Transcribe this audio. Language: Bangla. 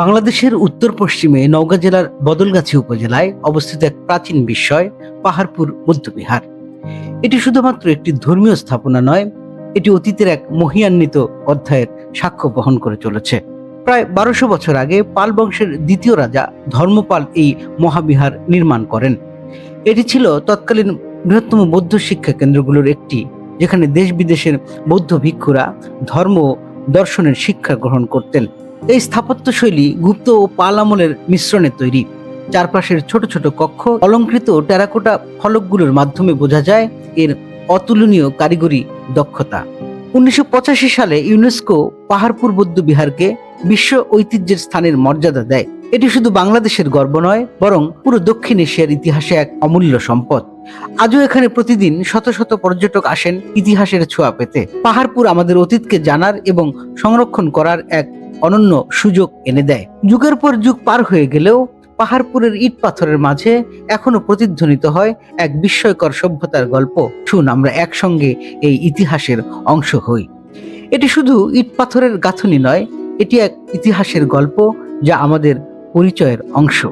বাংলাদেশের উত্তর পশ্চিমে নওগাঁ জেলার বদলগাছি উপজেলায় অবস্থিত এক প্রাচীন বিস্ময় পাহাড়পুর মধ্যবিহার। এটি শুধুমাত্র একটি ধর্মীয় স্থাপনা নয়, এটি অতীতের এক মহিয়ান্বিত অধ্যায়ের সাক্ষ্য বহন করে চলেছে। প্রায় বারোশো বছর আগে পাল বংশের দ্বিতীয় রাজা ধর্মপাল এই মহাবিহার নির্মাণ করেন। এটি ছিল তৎকালীন বৃহত্তম বৌদ্ধ শিক্ষা কেন্দ্রগুলোর একটি, যেখানে দেশ বিদেশের বৌদ্ধ ভিক্ষুরা ধর্ম দর্শনের শিক্ষা গ্রহণ করতেন। এই স্থাপত্যশৈলী গুপ্ত ও পাল আমলের মিশ্রণে তৈরি। চারপাশের ছোট ছোট কক্ষ, অলঙ্কৃত টেরাকোটা ফলকগুলোর মাধ্যমে বোঝা যায় এর অতুলনীয় কারিগরি দক্ষতা। উনিশশো পঁচাশি সালে ইউনেস্কো পাহাড়পুর বৌদ্ধ বিহারকে বিশ্ব ঐতিহ্যের স্থানের মর্যাদা দেয়। এটি শুধু বাংলাদেশের গর্ব নয়, বরং পুরো দক্ষিণ এশিয়ার ইতিহাসে এক অমূল্য সম্পদ। আজও এখানে প্রতিদিন শত শত পর্যটক আসেন ইতিহাসের ছোঁয়া পেতে। পাহাড়পুর আমাদের অতীতকে জানার এবং সংরক্ষণ করার এক অনন্য সুযোগ এনে দেয়। যুগের পর যুগ পার হয়ে গেলেও পাহাড়পুরের ইট পাথরের মাঝে এখনও প্রতিধ্বনিত হয় এক বিস্ময়কর সভ্যতার গল্প। শুন, আমরা একসঙ্গে এই ইতিহাসের অংশ হই। এটি শুধু ইট পাথরের গাঁথনি নয়, এটি এক ইতিহাসের গল্প যা আমাদের পরিচয়ের অংশ।